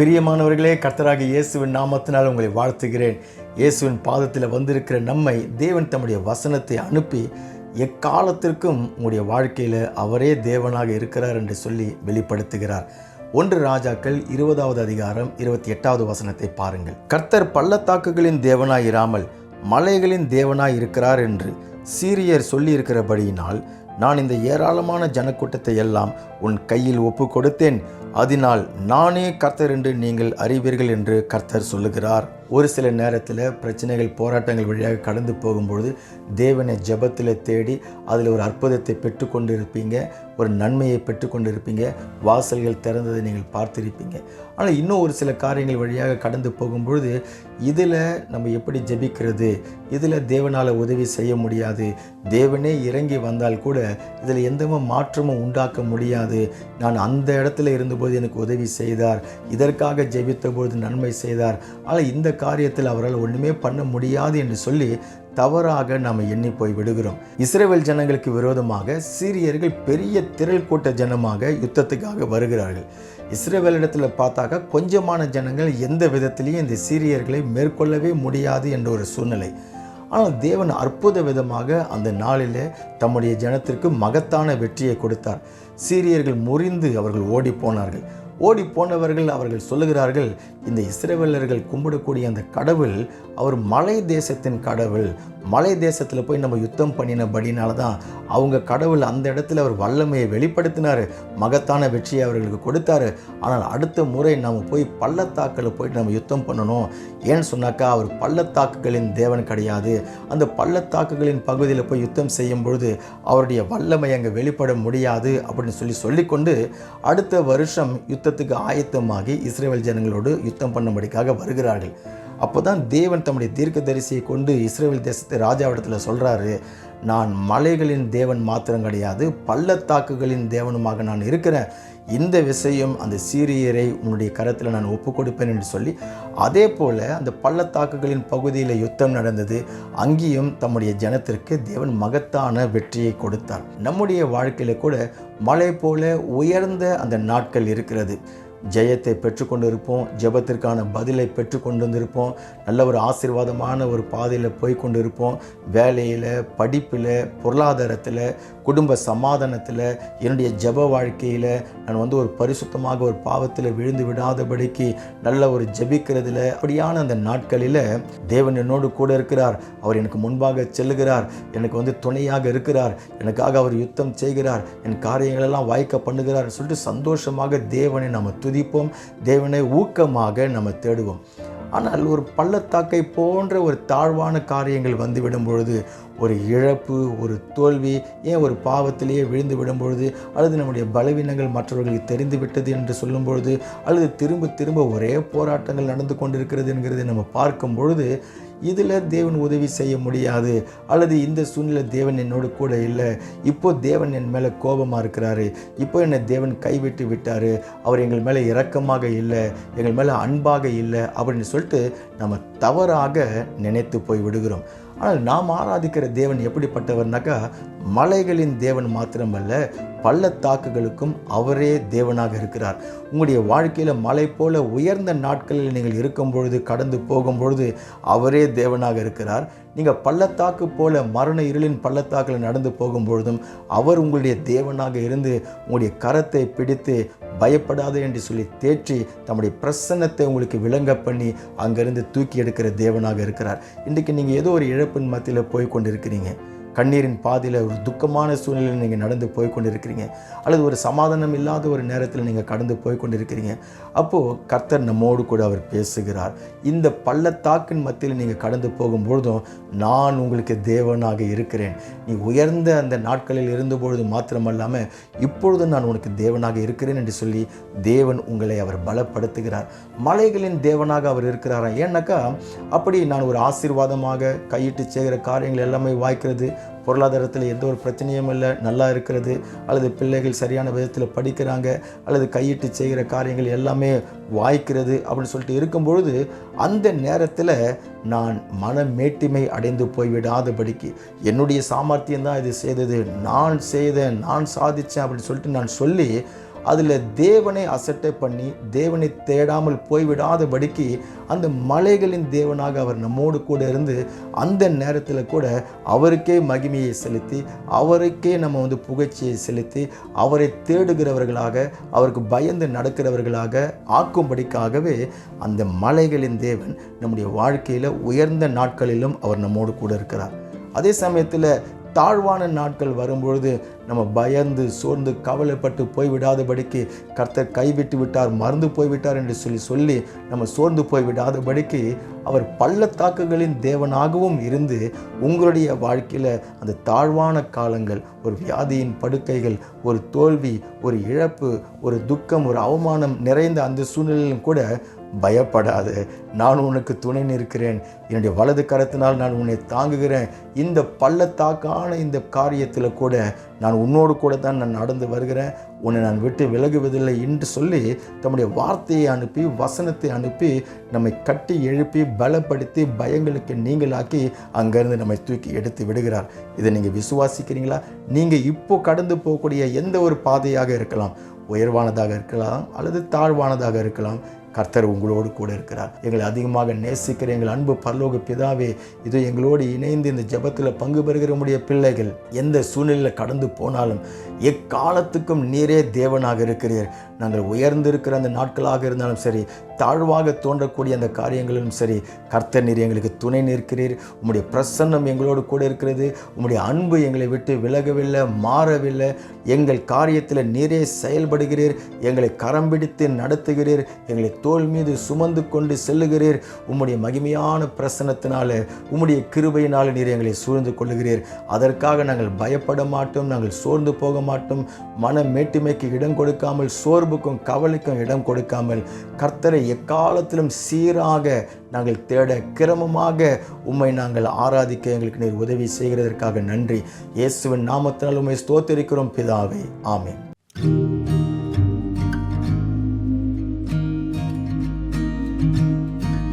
பிரியமானவர்களே கர்த்தராக இயேசுவின் நாமத்தினால் உங்களை வாழ்த்துகிறேன். இயேசுவின் பாதத்தில் வந்திருக்கிற நம்மை தேவன் தம்முடைய வசனத்தை அனுப்பி எக்காலத்திற்கும் உங்களுடைய வாழ்க்கையில் அவரே தேவனாக இருக்கிறார் என்று சொல்லி வெளிப்படுத்துகிறார். ஒன்று ராஜாக்கள் இருபதாவது அதிகாரம் இருபத்தி எட்டாவது வசனத்தை பாருங்கள். கர்த்தர் பள்ளத்தாக்குகளின் தேவனாய் இராமல் மலைகளின் தேவனாய் இருக்கிறார் என்று சீரியர் சொல்லியிருக்கிறபடியினால் நான் இந்த ஏராளமான ஜனக்கூட்டத்தை எல்லாம் உன் கையில் ஒப்பு கொடுத்தேன் அதனால் நானே கர்த்தர் என்று நீங்கள் அறிவீர்கள் என்று கர்த்தர் சொல்லுகிறார். ஒரு சில நேரத்தில் பிரச்சனைகள் போராட்டங்கள் வழியாக கடந்து போகும்பொழுது தேவனை ஜெபத்தில் தேடி அதில் ஒரு அற்புதத்தை பெற்றுக்கொண்டு இருப்பீங்க ஒரு நன்மையை பெற்றுக்கொண்டு இருப்பீங்க வாசல்கள் திறந்ததை நீங்கள் பார்த்திருப்பீங்க. ஆனால் இன்னும் ஒரு சில காரியங்கள் வழியாக கடந்து போகும்பொழுது இதில் நம்ம எப்படி ஜெபிக்கிறது? இதில் தேவனால் உதவி செய்ய முடியாது. தேவனே இறங்கி வந்தால் கூட இதில் எந்த மாற்றமும் உண்டாக்க முடியாது. நான் அந்த இடத்துல இருந்தபோது எனக்கு உதவி செய்தார். இதற்காக ஜெபித்த பொழுது நன்மை செய்தார். ஆனால் இந்த காரியத்தில் அவரால் ஒன்றுமே பண்ண முடியாது என்று சொல்லி தவறாக நாம் எண்ணி போய் விடுகிறோம். இஸ்ரேல் ஜனங்களுக்கு விரோதமாக சீரியர்கள் பெரிய திரள் கூட்ட ஜனமாக யுத்தத்துக்காக வருகிறார்கள். இஸ்ரேவேலிடத்தில் பார்த்தாக்கா கொஞ்சமான ஜனங்கள் எந்த விதத்திலையும் இந்த சீரியர்களை மேற்கொள்ளவே முடியாது என்ற ஒரு சூழ்நிலை. ஆனால் தேவன் அற்புத விதமாக அந்த நாளிலே தம்முடைய ஜனத்திற்கு மகத்தான வெற்றியை கொடுத்தார். சீரியர்கள் முறிந்து அவர்கள் ஓடி போனார்கள். ஓடி போனவர்கள் அவர்கள் சொல்லுகிறார்கள் இந்த இஸ்ரேவேலர்கள் கும்பிடக்கூடிய அந்த கடவுள் அவர் மலை தேசத்தின் கடவுள் மலை தேசத்தில் போய் நம்ம யுத்தம் பண்ணினபடினால தான் அவங்க கடவுள் அந்த இடத்துல அவர் வல்லமையை வெளிப்படுத்தினார். மகத்தான வெற்றியை அவர்களுக்கு கொடுத்தாரு. ஆனால் அடுத்த முறை நம்ம போய் பள்ளத்தாக்கில் போயிட்டு நம்ம யுத்தம் பண்ணணும். ஏன்னு சொன்னாக்கா அவர் பள்ளத்தாக்குகளின் தேவன் கிடையாது. அந்த பள்ளத்தாக்குகளின் பகுதியில் போய் யுத்தம் செய்யும் பொழுது அவருடைய வல்லமை அங்கே வெளிப்பட முடியாது அப்படின்னு சொல்லி சொல்லிக்கொண்டு அடுத்த வருஷம் யுத்தத்துக்கு ஆயத்தமாகி இஸ்ரேல் ஜனங்களோடு யுத்தம் பண்ணும்படிக்காக வருகிறார்கள். அப்போ தான் தேவன் தம்முடைய தீர்க்கதரிசியை கொண்டு இஸ்ரேல் தேசத்தை ராஜாவிடத்தில் சொல்கிறாரு நான் மலைகளின் தேவன் மாத்திரம் கிடையாது பள்ளத்தாக்குகளின் தேவனுமாக நான் இருக்கிறேன். இந்த விஷயம் அந்த சீரியரை உன்னுடைய கரத்தில் நான் ஒப்பு கொடுப்பேன் என்று சொல்லி அதே போல் அந்த பள்ளத்தாக்குகளின் பகுதியில் யுத்தம் நடந்தது. அங்கேயும் தம்முடைய ஜனத்திற்கு தேவன் மகத்தான வெற்றியை கொடுத்தார். நம்முடைய வாழ்க்கையில் கூட மலை போல உயர்ந்த அந்த நாட்கள் இருக்கிறது. ஜெயத்தை பெற்றுக்கொண்டிருப்போம் ஜெபத்திற்கான பதிலை பெற்றுக்கொண்டு வந்திருப்போம் நல்ல ஒரு ஆசீர்வாதமான ஒரு பாதையில் போய் கொண்டு இருப்போம் வேலையில் படிப்பில் பொருளாதாரத்தில் குடும்ப சமாதானத்தில் என்னுடைய ஜெப வாழ்க்கையில் நான் வந்து ஒரு பரிசுத்தமாக ஒரு பாவத்தில் விழுந்து விடாதபடிக்கு நல்ல ஒரு ஜெபிக்கிறதுல அப்படியான அந்த நாட்களில் தேவன் என்னோடு கூட இருக்கிறார். அவர் எனக்கு முன்பாக செல்லுகிறார். எனக்கு வந்து துணையாக இருக்கிறார். எனக்காக அவர் யுத்தம் செய்கிறார். என் காரியங்களெல்லாம் வாய்க்க பண்ணுகிறார். சொல்லிட்டு சந்தோஷமாக தேவனை நம்ம துதிப்போம் தேவனை ஊக்கமாக நம்ம தேடுவோம். ஆனால் ஒரு பள்ளத்தாக்கை போன்ற ஒரு தாழ்வான காரியங்கள் வந்துவிடும் பொழுது ஒரு இழப்பு ஒரு தோல்வி ஏன் ஒரு பாவத்திலேயே விழுந்து விடும் பொழுது அல்லது நம்முடைய பலவீனங்கள் மற்றவர்களுக்கு தெரிந்து விட்டது என்று சொல்லும் பொழுது அல்லது திரும்ப திரும்ப ஒரே போராட்டங்கள் நடந்து கொண்டிருக்கிறது என்கிறதை நம்ம பார்க்கும் பொழுது இதில் தேவன் உதவி செய்ய முடியாது. அல்லது இந்த சூழ்நிலை தேவன் என்னோடு கூட இல்லை. இப்போ தேவன் என் மேலே கோபமாக இருக்கிறாரு. இப்போ என்னை தேவன் கைவிட்டு விட்டார். அவர் எங்கள் மேலே இரக்கமாக இல்லை. எங்கள் மேலே அன்பாக இல்லை அப்படின்னு சொல்லிட்டு நம்ம தவறாக நினைத்து போய் விடுகிறோம். ஆனால் நாம் ஆராதிக்கிற தேவன் எப்படிப்பட்டவர்னாக்கா மலைகளின் தேவன் மாத்திரமல்ல பள்ளத்தாக்குகளுக்கும் அவரே தேவனாக இருக்கிறார். உங்களுடைய வாழ்க்கையில் மலை போல உயர்ந்த நாட்களில் நீங்கள் இருக்கும் பொழுது கடந்து போகும் பொழுது அவரே தேவனாக இருக்கிறார். நீங்கள் பள்ளத்தாக்கு போல மரண இருளின் பள்ளத்தாக்கில் நடந்து போகும் பொழுதும் அவர் உங்களுடைய தேவனாக இருந்து உங்களுடைய கரத்தை பிடித்து பயப்படாது என்று சொல்லி தேற்றி தம்முடைய பிரசன்னத்தை உங்களுக்கு விளங்க பண்ணி அங்கிருந்து தூக்கி எடுக்கிற தேவனாக இருக்கிறார். இன்றைக்கு நீங்கள் ஏதோ ஒரு இழப்பின் மத்தியில் போய் கொண்டிருக்கிறீங்க. கண்ணீரின் பாதையில் ஒரு துக்கமான சூழ்நிலையில் நீங்கள் நடந்து போய் கொண்டிருக்கிறீங்க அல்லது ஒரு சமாதானம் இல்லாத ஒரு நேரத்தில் நீங்கள் கடந்து போய் கொண்டிருக்கிறீங்க அப்போது கர்த்தர் நம்மோடு கூட அவர் பேசுகிறார். இந்த பள்ளத்தாக்கின் மத்தியில் நீங்கள் கடந்து போகும்பொழுதும் நான் உங்களுக்கு தேவனாக இருக்கிறேன். நீ உயர்ந்த அந்த நாட்களில் இருந்தபொழுது மாத்திரமல்லாமல் இப்பொழுது நான் உனக்கு தேவனாக இருக்கிறேன் என்று சொல்லி தேவன் உங்களை அவர் பலப்படுத்துகிறார். மலைகளின் தேவனாக அவர் இருக்கிறாரா? ஏன்னாக்கா அப்படி நான் ஒரு ஆசீர்வாதமாக கையிட்டு செய்கிற காரியங்கள் எல்லாமே வாய்க்கிறது. பொருளாதாரத்தில் எந்த ஒரு பிரச்சனையும் இல்லை நல்லா இருக்கிறது அல்லது பிள்ளைகள் சரியான விதத்தில் படிக்கிறாங்க அல்லது கையிட்டு செய்கிற காரியங்கள் எல்லாமே வாய்க்கிறது அப்படின்னு சொல்லிட்டு இருக்கும்பொழுது அந்த நேரத்தில் நான் மன மேட்டிமை அடைந்து போய்விடாதபடிக்கு என்னுடைய சாமர்த்தியம் தான் இது செய்தது நான் செய்தேன் நான் சாதித்தேன் அப்படின்னு சொல்லிட்டு நான் சொல்லி அதில் தேவனை அசட்டை பண்ணி தேவனை தேடாமல் போய்விடாதபடிக்கு அந்த மலைகளின் தேவனாக அவர் நம்மோடு கூட இருந்து அந்த நேரத்தில் கூட அவருக்கே மகிமையை செலுத்தி அவருக்கே நம்ம வந்து புகழ்ச்சியை செலுத்தி அவரை தேடுகிறவர்களாக அவருக்கு பயந்து நடக்கிறவர்களாக ஆக்கும்படிக்காகவே அந்த மலைகளின் தேவன் நம்முடைய வாழ்க்கையில் உயர்ந்த நாட்களிலும் அவர் நம்மோடு கூட இருக்கிறார். அதே சமயத்தில் தாழ்வான நாட்கள் வரும்பொழுது நம்ம பயந்து சோர்ந்து கவலைப்பட்டு போய்விடாதபடிக்கு கர்த்தர் கைவிட்டு விட்டார் மறந்து போய்விட்டார் என்று சொல்லி சொல்லி நம்ம சோர்ந்து போய்விடாதபடிக்கு அவர் பள்ளத்தாக்குகளின் தேவனாகவும் இருந்து உங்களுடைய வாழ்க்கையில் அந்த தாழ்வான காலங்கள் ஒரு வியாதியின் படுக்கைகள் ஒரு தோல்வி ஒரு இழப்பு ஒரு துக்கம் ஒரு அவமானம் நிறைந்த அந்த சூழ்நிலையிலும் கூட பயப்படாது. நான் உனக்கு துணை நிற்கிறேன். என்னுடைய வலது கரத்தினால் நான் உன்னை தாங்குகிறேன். இந்த பள்ளத்தாக்கான இந்த காரியத்தில் கூட நான் உன்னோடு கூட தான் நான் நடந்து வருகிறேன். உன்னை நான் விட்டு விலகுவதில்லை என்று சொல்லி தம்முடைய வார்த்தையை அனுப்பி வசனத்தை அனுப்பி நம்மை கட்டி எழுப்பி பலப்படுத்தி பயங்களுக்கு நீங்களாக்கி அங்கேருந்து நம்மை தூக்கி எடுத்து விடுகிறார். இதை நீங்கள் விசுவாசிக்கிறீங்களா? நீங்கள் இப்போ கடந்து போகக்கூடிய எந்த ஒரு பாதையாக இருக்கலாம். உயர்வானதாக இருக்கலாம் அல்லது தாழ்வானதாக இருக்கலாம். கர்த்தர் உங்களோடு கூட இருக்கிறார். எங்களை அதிகமாக நேசிக்கிற எங்கள் அன்பு பரலோக பிதாவே இது எங்களோடு இணைந்து இந்த ஜெபத்தில் பங்கு பெறுகிற உடைய பிள்ளைகள். எந்த சூழ்நிலையில் கடந்து போனாலும் எக்காலத்துக்கும் நீரே தேவனாக இருக்கிறீர். நாங்கள் உயர்ந்திருக்கிற அந்த நாட்களாக இருந்தாலும் சரி தாழ்வாக தோன்றக்கூடிய அந்த காரியங்களிலும் சரி கர்த்தர் நீர் எங்களுக்கு துணை நிற்கிறீர். உம்முடைய பிரசன்னம் எங்களோடு கூட இருக்கிறது. உம்முடைய அன்பு எங்களை விட்டு விலகவில்லை மாறவில்லை. எங்கள் காரியத்தில் நீரே செயல்படுகிறீர். எங்களை கரம் பிடித்து நடத்துகிறீர். எங்களை தோல் மீது சுமந்து கொண்டு செல்லுகிறீர். உம்முடைய மகிமையான பிரசனத்தினால உம்முடைய கிருபையினால் நீர் எங்களை சூழ்ந்து கொள்ளுகிறீர். அதற்காக நாங்கள் பயப்பட மாட்டோம் நாங்கள் சோர்ந்து போக மாட்டோம். மன மேட்டுமைக்கு இடம் கொடுக்காமல் சோர்வுக்கும் கவலைக்கும் இடம் கொடுக்காமல் கர்த்தரை எக்காலத்திலும் சீராக நாங்கள் தேட கிரமமாக உம்மை நாங்கள் ஆராதிக்க எங்களுக்கு நீர் உதவி செய்கிறதற்காக நன்றி. இயேசுவின் நாமத்தினால் உம்மை ஸ்தோத்திருக்கிறோம் பிதாவே. ஆமேன்.